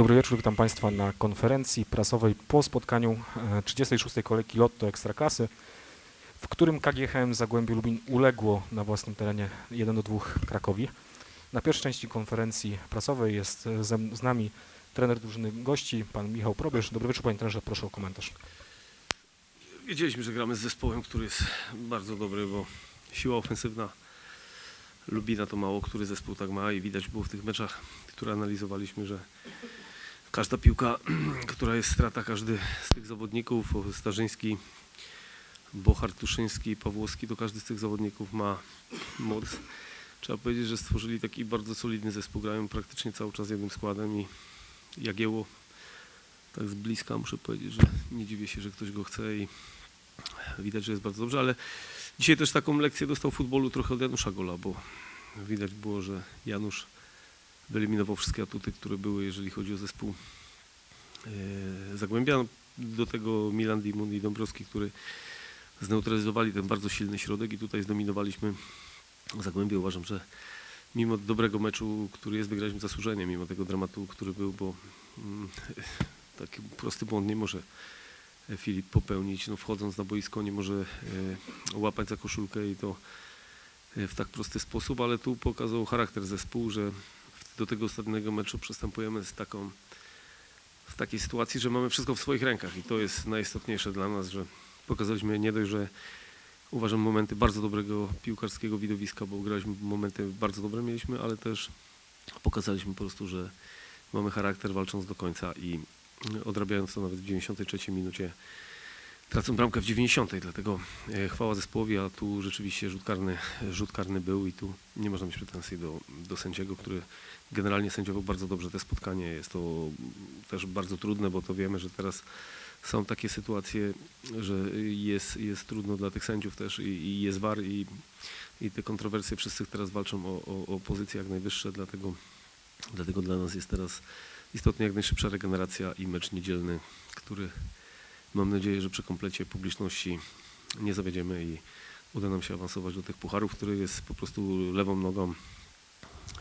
Dobry wieczór, witam Państwa na konferencji prasowej po spotkaniu e, 36. kolejki Lotto Ekstraklasy, w którym KGHM Zagłębie Lubin uległo na własnym terenie 1 do 2 Krakowi. Na pierwszej części konferencji prasowej jest e, z nami trener drużyny gości, pan Michał Probierz. Dobry wieczór, panie trenerze, proszę o komentarz. Wiedzieliśmy, że gramy z zespołem, który jest bardzo dobry, bo siła ofensywna Lubina to mało który zespół tak ma i widać było w tych meczach, które analizowaliśmy, że każda piłka, która jest strata, każdy z tych zawodników, Starzyński, Bochar, Tuszyński, Pawłowski, to każdy z tych zawodników ma moc. Trzeba powiedzieć, że stworzyli taki bardzo solidny zespół, grają praktycznie cały czas jednym składem i Jagieło tak z bliska muszę powiedzieć, że nie dziwię się, że ktoś go chce i widać, że jest bardzo dobrze, ale dzisiaj też taką lekcję dostał futbolu trochę od Janusza Gola, bo widać było, że Janusz wyeliminował wszystkie atuty, które były, jeżeli chodzi o zespół e, Zagłębia. Do tego Milan Dimun i Dąbrowski, który zneutralizowali ten bardzo silny środek i tutaj zdominowaliśmy Zagłębie. Uważam, że mimo dobrego meczu, który jest, wygraliśmy zasłużenie, mimo tego dramatu, który był, bo mm, taki prosty błąd nie może Filip popełnić. No, wchodząc na boisko nie może e, łapać za koszulkę i to e, w tak prosty sposób, ale tu pokazał charakter zespołu, że do tego ostatniego meczu przystępujemy z taką w takiej sytuacji, że mamy wszystko w swoich rękach i to jest najistotniejsze dla nas, że pokazaliśmy nie dość, że uważam momenty bardzo dobrego piłkarskiego widowiska, bo graliśmy momenty bardzo dobre mieliśmy, ale też pokazaliśmy po prostu, że mamy charakter walcząc do końca i odrabiając to nawet w 93 minucie tracą bramkę w 90, dlatego e, chwała zespołowi, a tu rzeczywiście rzut karny, rzut karny był i tu nie można mieć pretensji do, do sędziego, który generalnie sędziował bardzo dobrze te spotkanie. Jest to też bardzo trudne, bo to wiemy, że teraz są takie sytuacje, że jest, jest trudno dla tych sędziów też i, i jest war i, i te kontrowersje wszyscy teraz walczą o, o, o pozycje jak najwyższe, dlatego, dlatego dla nas jest teraz istotnie jak najszybsza regeneracja i mecz niedzielny, który mam nadzieję, że przy komplecie publiczności nie zawiedziemy i uda nam się awansować do tych pucharów, który jest po prostu lewą nogą,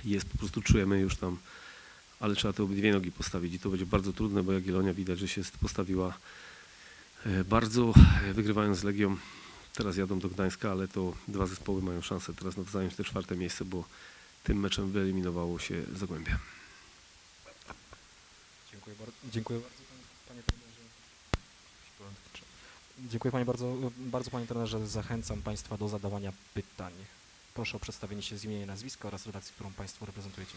jest po prostu czujemy już tam, ale trzeba te obydwie nogi postawić i to będzie bardzo trudne, bo Jagiellonia widać, że się postawiła e, bardzo, e, wygrywając z Legią. Teraz jadą do Gdańska, ale to dwa zespoły mają szansę teraz na te czwarte miejsce, bo tym meczem wyeliminowało się Zagłębie. Dziękuję dziękuję bardzo panie, panie trenerze. Dziękuję panie bardzo, bardzo panie trenerze. Zachęcam Państwa do zadawania pytań. Proszę o przedstawienie się z imienia i nazwiska oraz redakcji, którą Państwo reprezentujecie.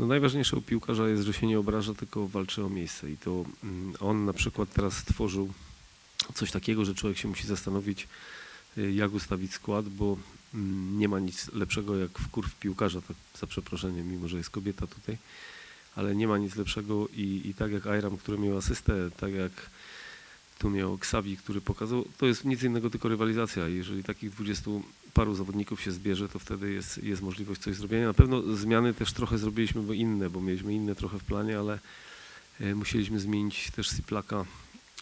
No najważniejsze u piłkarza jest, że się nie obraża, tylko walczy o miejsce. I to mm, on na przykład teraz stworzył coś takiego, że człowiek się musi zastanowić, y, jak ustawić skład, bo mm, nie ma nic lepszego jak wkurw piłkarza, tak za przeproszeniem, mimo że jest kobieta tutaj, ale nie ma nic lepszego i, i tak jak Ayram, który miał asystę, tak jak tu miał Xavi, który pokazał, to jest nic innego, tylko rywalizacja. Jeżeli takich dwudziestu paru zawodników się zbierze, to wtedy jest, jest możliwość coś zrobienia. Na pewno zmiany też trochę zrobiliśmy, bo inne, bo mieliśmy inne trochę w planie, ale e, musieliśmy zmienić też Siplaka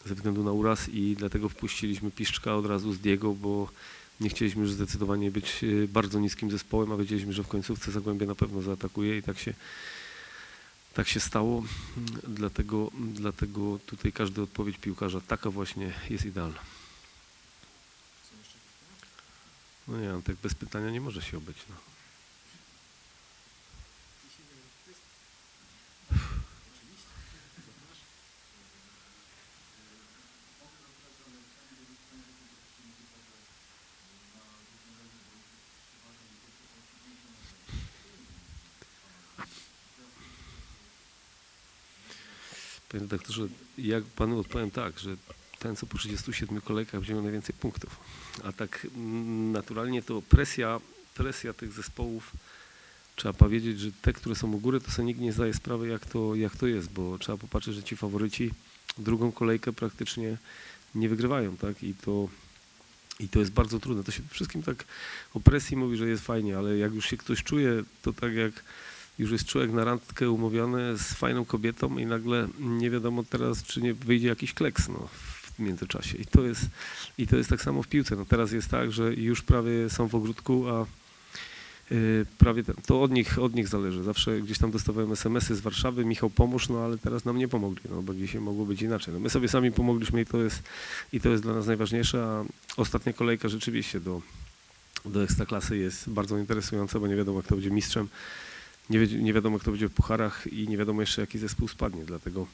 ze względu na uraz i dlatego wpuściliśmy Piszczka od razu z Diego, bo nie chcieliśmy już zdecydowanie być e, bardzo niskim zespołem, a wiedzieliśmy, że w końcówce Zagłębie na pewno zaatakuje i tak się tak się stało, dlatego, dlatego tutaj każda odpowiedź piłkarza taka właśnie jest idealna. No nie, no tak bez pytania nie może się obyć. No. Panie jak panu odpowiem tak, że ten, co po 37 kolejkach będzie miał najwięcej punktów. A tak naturalnie to presja, presja tych zespołów, trzeba powiedzieć, że te, które są u góry, to sobie nikt nie zdaje sprawy, jak to, jak to jest, bo trzeba popatrzeć, że ci faworyci drugą kolejkę praktycznie nie wygrywają, tak? I to I to jest bardzo trudne. To się wszystkim tak o presji mówi, że jest fajnie, ale jak już się ktoś czuje, to tak jak już jest człowiek na randkę umówiony z fajną kobietą i nagle nie wiadomo teraz, czy nie wyjdzie jakiś kleks no, w międzyczasie. I to jest, i to jest tak samo w piłce. No, teraz jest tak, że już prawie są w ogródku, a y, prawie ten, to od nich, od nich zależy. Zawsze gdzieś tam dostawałem SMS-y z Warszawy, Michał pomóż, no ale teraz nam nie pomogli, no bo dzisiaj mogło być inaczej. No, my sobie sami pomogliśmy i to jest, i to jest dla nas najważniejsze, a ostatnia kolejka rzeczywiście do, do Ekstraklasy jest bardzo interesująca, bo nie wiadomo kto będzie mistrzem, nie, wi- nie wiadomo kto będzie w pucharach i nie wiadomo jeszcze jaki zespół spadnie, dlatego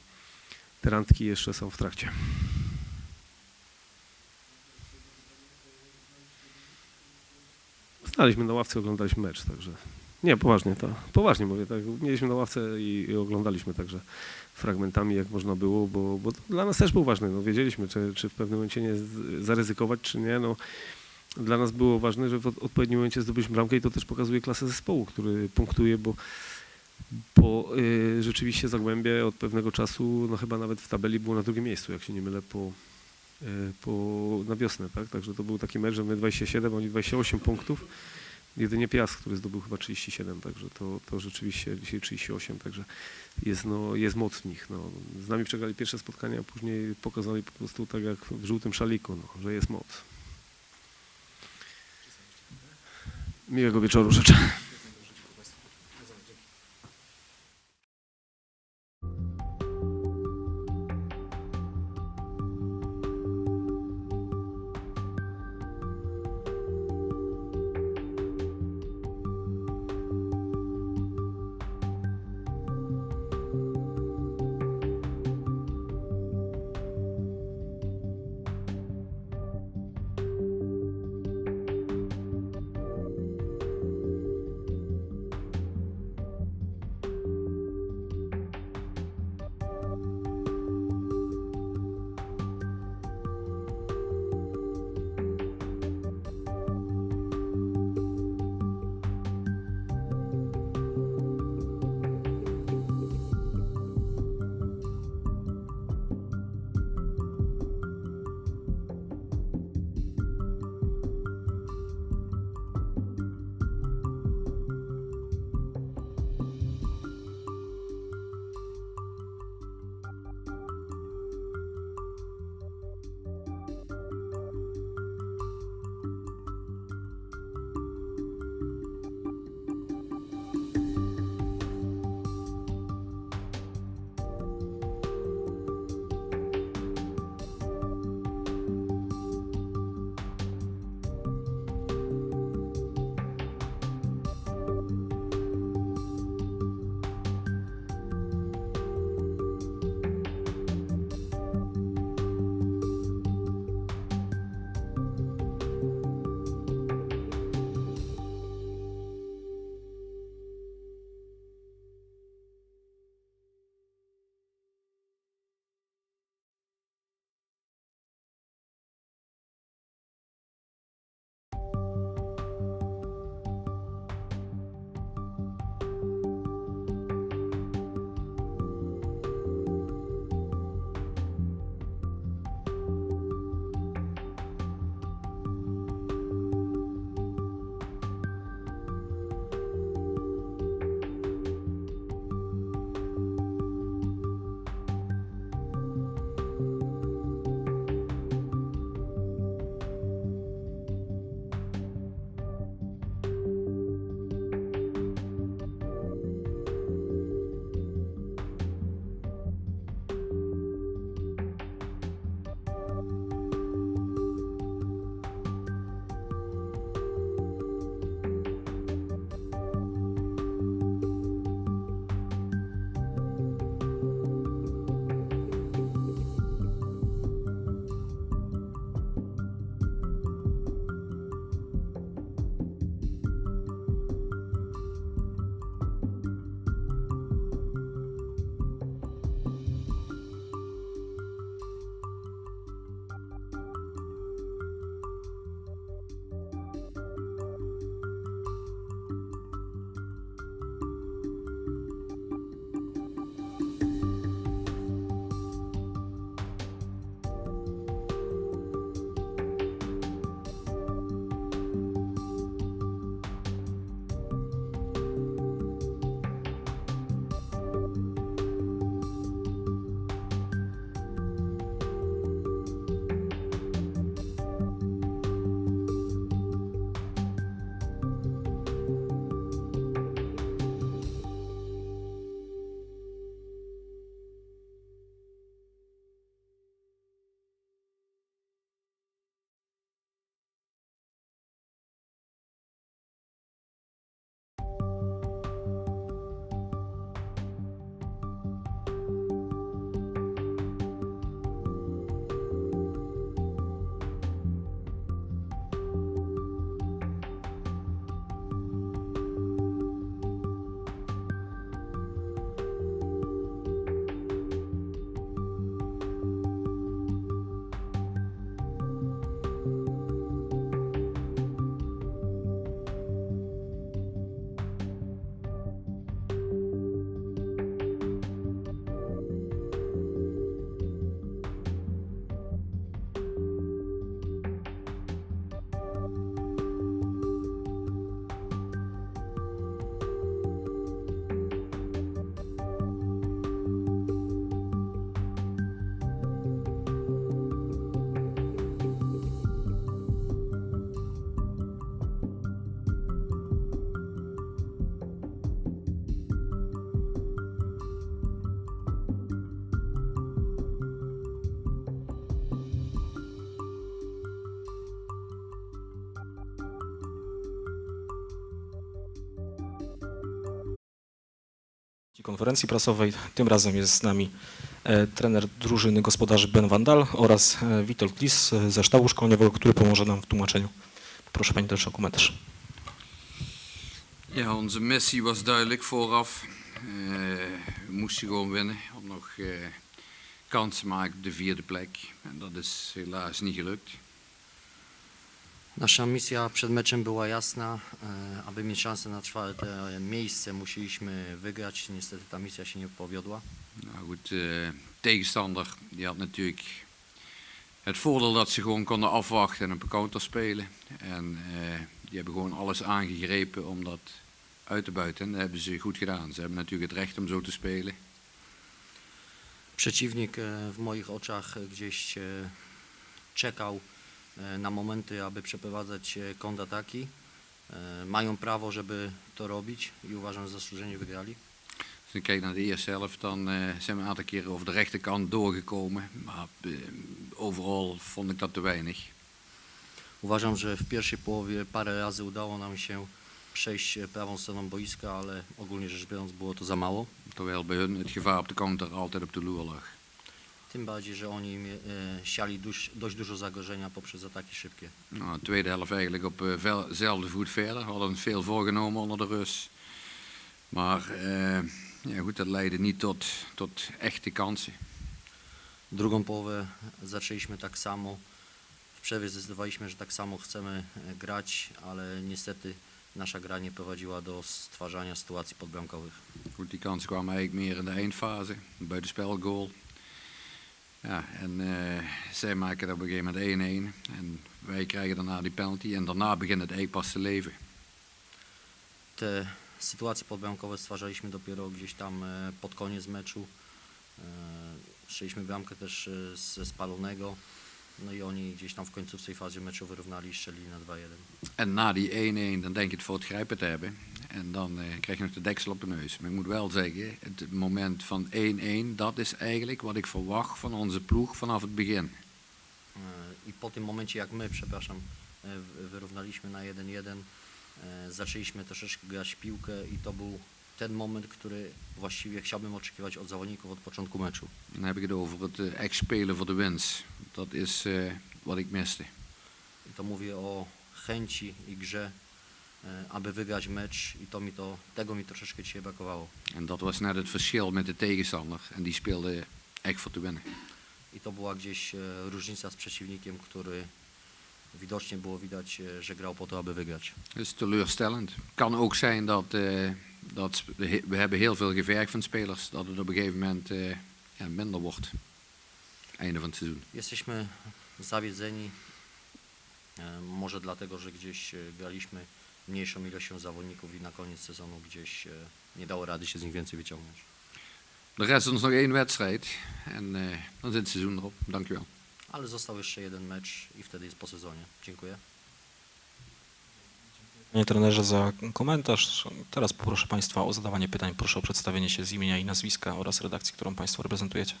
te randki jeszcze są w trakcie. Staliśmy na ławce, oglądaliśmy mecz, także nie, poważnie, to poważnie mówię, tak, mieliśmy na ławce i, i oglądaliśmy także fragmentami jak można było, bo, bo dla nas też było ważne, no wiedzieliśmy, czy, czy w pewnym momencie nie zaryzykować, czy nie, no dla nas było ważne, że w od- odpowiednim momencie zdobyliśmy bramkę i to też pokazuje klasę zespołu, który punktuje, bo, bo y, rzeczywiście Zagłębie od pewnego czasu, no chyba nawet w tabeli było na drugim miejscu, jak się nie mylę, po, y, po, na wiosnę, tak? Także to był taki mecz, że my 27, oni 28 punktów. Jedynie Piast, który zdobył chyba 37, także to, to rzeczywiście dzisiaj 38, także jest, no, jest moc w nich. No. Z nami przegrali pierwsze spotkania, a później pokazali po prostu tak jak w żółtym szaliku, no, że jest moc. Miłego wieczoru życzę. Konferencji prasowej. Tym razem jest z nami e, trener drużyny gospodarzy Ben Vandal oraz e, Witold Klis e, ze sztabu szkoleniowego, który pomoże nam w tłumaczeniu. Proszę Pani też o komentarz. Ja, onze missie was duidelijk vooraf. We moesten gewoon winnen om nog eh, kans te maken op de vierde plek. En dat is helaas niet gelukt. Nasza misja przed meczem była jasna. E, Aby mieć szansę na czwarte miejsce, musieliśmy wygrać. Niestety ta misja się nie powiodła. Nou goed, eh, tegenstander die had natuurlijk het voordeel dat ze gewoon konden afwachten en op een counter spelen. En eh, die hebben gewoon alles aangegrepen om dat uit te buiten. En dat hebben ze goed gedaan. Ze hebben natuurlijk het recht om zo te spelen. Przeciwnik e, w moich oczach e, gdzieś e, czekał e, na momenty, aby przeprowadzać e, kontrataki. E, Mają prawo, żeby to robić i uważam, że zasłużenie wygrali. Als ik kijk naar de eerste helft, dan eh, zijn we een aantal keren over de rechterkant doorgekomen. Maar eh, overal vond ik dat te weinig. Uważam, że w pierwszej połowie parę razy udało nam się przejść e, prawą stroną boiska, ale ogólnie rzecz biorąc było to za mało. Terwijl bij hun het gevaar op de counter altijd op de loer lag. Tym bardziej, że oni e, siali dość, dość dużo zagrożenia poprzez ataki szybkie. Nou, de tweede helft eigenlijk op eh, dezelfde voet verder. We hadden veel voorgenomen onder de rust. Maar eh, ja, goed, dat leidde niet tot, tot echte kansen. Drugą połowę zaczęliśmy tak samo. W przerwie zdecydowaliśmy, że tak samo chcemy e, grać, ale niestety nasza gra nie prowadziła do stwarzania sytuacji podbramkowych. Goed, die kansen kwamen eigenlijk meer in de eindfase. Buitenspelgoal. Ja, en eh, zij maken op een gegeven moment 1-1. En wij krijgen daarna die penalty. En daarna begint het eigenlijk pas te leven. Te sytuacje podbramkowe stwarzaliśmy dopiero gdzieś tam e, pod koniec meczu. E, Strzeliśmy bramkę też e, ze spalonego. No i oni gdzieś tam w końcówce fazie meczu wyrównali i strzelili na 2-1. En na die 1-1, dan denk je het voor het grijpen te hebben. En dan eh, krijg je nog de deksel op de neus. Maar ik moet wel zeggen, het moment van 1-1, dat is eigenlijk wat ik verwacht van onze ploeg vanaf het begin. E, I po tym momencie, jak my, przepraszam, e, w- wyrównaliśmy na 1-1, e, zaczęliśmy troszeczkę grać piłkę i to był ten moment, który właściwie chciałbym oczekiwać od zawodników od początku meczu. Dan heb ik het over het echt spelen voor de winst. Dat is eh, wat ik miste. I to mówię o chęci i grze, e, aby wygrać mecz i to mi to, tego mi troszeczkę dzisiaj brakowało. En dat was net het verschil met de tegenstander. En die speelde echt voor te winnen. I to była gdzieś e, różnica z przeciwnikiem, który widocznie było widać, e, że grał po to, aby wygrać. Dat is teleurstellend. Kan ook zijn dat, eh, dat we hebben heel veel gevergd van spelers. Dat het op een gegeven moment eh, ja, minder wordt. Einde van het seizoen. Jesteśmy zawiedzeni, e, może dlatego, że gdzieś e, graliśmy mniejszą ilością zawodników i na koniec sezonu gdzieś e, nie dało rady się z nich więcej wyciągnąć. Er rest ons nog één wedstrijd. En eh, dan zit het seizoen erop. Dank u wel. Ale został jeszcze jeden mecz i wtedy jest po sezonie. Dziękuję. Panie trenerze za komentarz. Teraz poproszę Państwa o zadawanie pytań. Proszę o przedstawienie się z imienia i nazwiska oraz redakcji, którą Państwo reprezentujecie.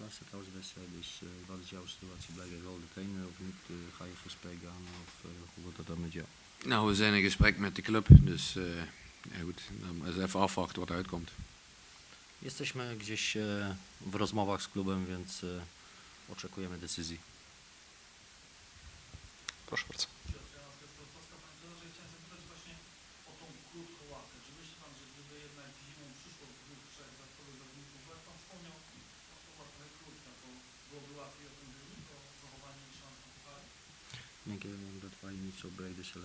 Omdat het laatste trouwens wedstrijd is, uh, wat is jouw situatie? Blijf je wel de trainer of niet? Uh, ga je voor gesprek aan of uh, hoe wordt dat dan met jou? Nou, we zijn in gesprek met de club. Dus eh, ja, goed, dan is even afwachten wat eruit komt. Jesteśmy gdzieś e, w rozmowach z klubem, więc e, oczekujemy decyzji. Proszę bardzo.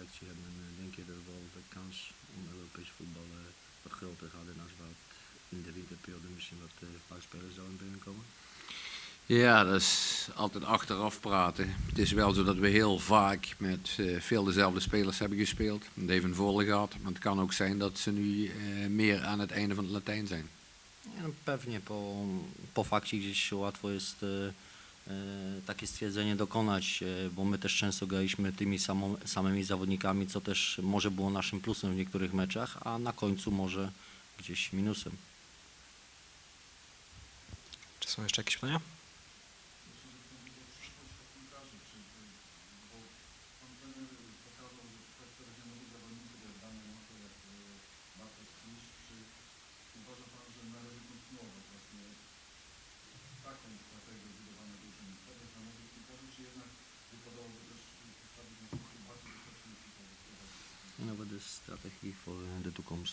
Selectie hebben? Eh, denk je dat wel de kans om Europees voetbal eh, wat groter gaat en als wat in de winterperiode misschien wat uh, paar spelers zouden binnenkomen? Ja, dat is altijd achteraf praten. Het is wel zo dat we heel vaak met eh, veel dezelfde spelers hebben gespeeld. Dat heeft een voordeel gehad. Maar het kan ook zijn dat ze nu eh, meer aan het einde van het Latijn zijn. No pewnie po, po fakcie gdzieś łatwo jest takie stwierdzenie dokonać, e, bo my też często graliśmy tymi samą, samymi zawodnikami, co też może było naszym plusem w niektórych meczach, a na końcu może gdzieś minusem. Czy są jeszcze jakieś pytania?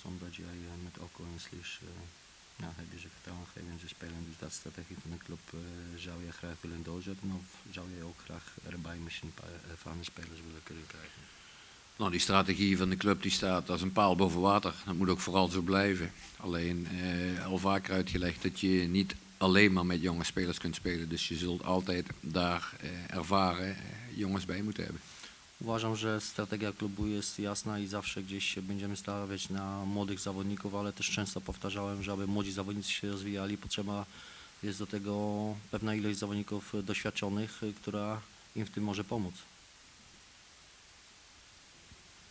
Omdat jij eh, met Okko en Slish, eh, nou, heb je ze vertrouwen gegeven en ze spelen. Dus dat strategie van de club eh, zou je graag willen doorzetten of zou je ook graag erbij misschien ervaren spelers willen kunnen krijgen? Nou, die strategie van de club die staat als een paal boven water. Dat moet ook vooral zo blijven. Alleen eh, al vaker uitgelegd dat je niet alleen maar met jonge spelers kunt spelen. Dus je zult altijd daar eh, ervaren eh, jongens bij moeten hebben. Uważam, że strategia klubu jest jasna i zawsze gdzieś się będziemy stawiać na młodych zawodników, ale też często powtarzałem, że aby młodzi zawodnicy się rozwijali, potrzeba jest do tego pewna ilość zawodników doświadczonych, która im w tym może pomóc.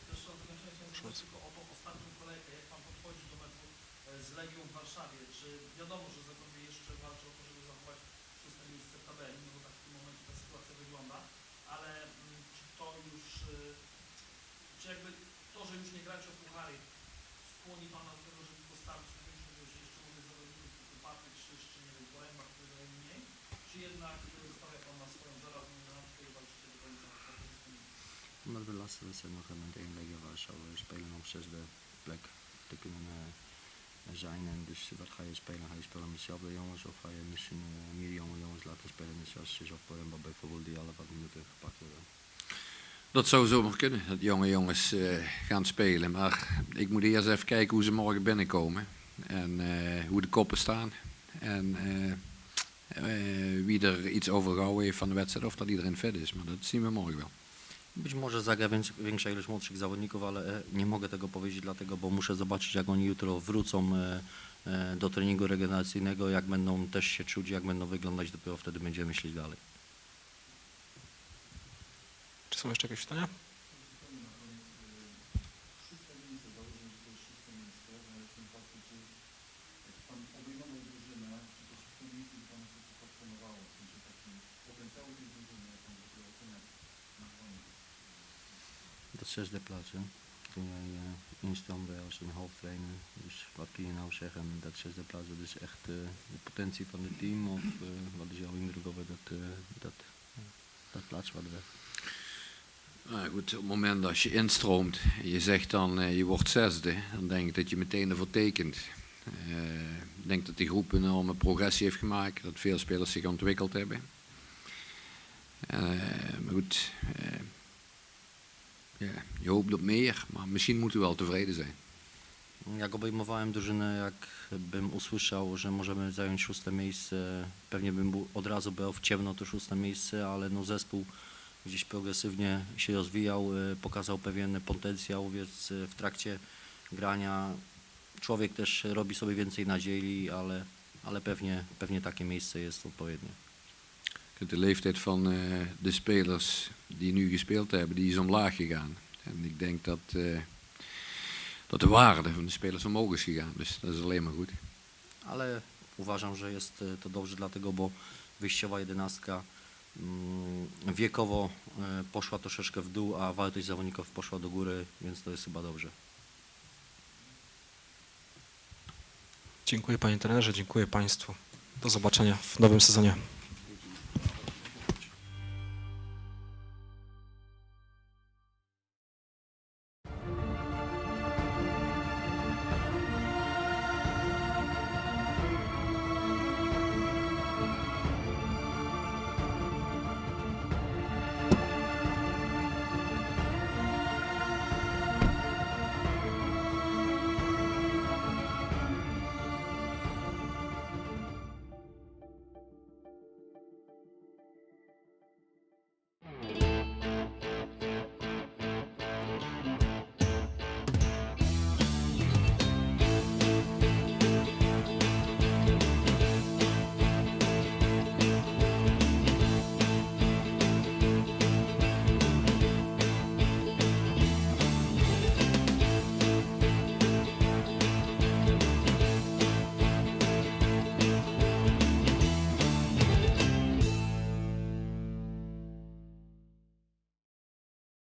Też na zakończenie chciałem zapytać tylko o tą ostatnią kolejkę. Jak Pan podchodzi do meczu e, z Legią w Warszawie? Czy wiadomo, że Zagłębie jeszcze walczy o to, żeby zachować szóste miejsce w tabeli, no bo tak w tym momencie ta sytuacja wygląda, ale mm, czy to już, e, czy jakby to, że już nie gracie o puchary, skłoni Pana do tego, żeby postawić większą ilość jeszcze młodych zawodników, typu Patryk Szysz, czy nie wiem, Poręba, który graje mniej, czy jednak e, stawia Pan na swoją żelazną randkę i walczycie do końca? Omdat we laatste wedstrijd nog hebben tegen Legia Warschau we spelen op zesde plek te kunnen zijn. En dus wat ga je spelen? Ga je spelen met dezelfde jongens of ga je misschien meer jonge jongens laten spelen? Zoals Sis of Poremba bijvoorbeeld, die alle wat minuten gepakt hebben. Dat zou zomaar kunnen, dat jonge jongens eh, gaan spelen. Maar ik moet eerst even kijken hoe ze morgen binnenkomen. En eh, hoe de koppen staan. En eh, wie er iets overgehouden heeft van de wedstrijd. Of dat iedereen fit is. Maar dat zien we morgen wel. Być może zagra większa ilość młodszych zawodników, ale e, nie mogę tego powiedzieć dlatego, bo muszę zobaczyć jak oni jutro wrócą e, e, do treningu regeneracyjnego, jak będą też się czuć, jak będą wyglądać, dopiero wtedy będziemy myśleć dalej. Są jeszcze jakieś pytania? Dat zesde plaats, hè. Toen jij eh, instroomde als een hoofdtrainer. Dus wat kun je nou zeggen? Dat zesde plaats, dat is echt de potentie van het team? Of wat is jouw indruk over dat, dat, dat plaats wat we... Nou goed, op het moment als je instroomt en je zegt dan eh, je wordt zesde, dan denk ik dat je meteen ervoor tekent. Eh, ik denk dat die groep een enorme progressie heeft gemaakt, dat veel spelers zich ontwikkeld hebben. Eh, maar goed, je hoopt op meer, maar misschien moeten we wel tevreden zijn. Jak obejmowałem drużynę, jak bym usłyszał, że możemy zająć szóste miejsce, pewnie bym był, od razu brał w ciemno to szóste miejsce, ale no zespół gdzieś progresywnie się rozwijał, e, pokazał pewien potencjał, więc e, w trakcie grania człowiek też robi sobie więcej nadziei, ale, ale pewnie, pewnie takie miejsce jest odpowiednie. De leeftijd van eh, de spelers die nu gespeeld hebben, die is omlaag gegaan. En ik denk dat, eh, dat de waarde van de spelers omhoog is gegaan. Dus dat is alleen maar goed. ale uważam, że jest e, to dobrze dlatego, bo wyjściowa jedenastka wiekowo e, poszła troszeczkę w dół, a wartość zawodników poszła do góry, więc to jest chyba dobrze. Dziękuję panie trenerze, dziękuję państwu. Do zobaczenia w nowym sezonie.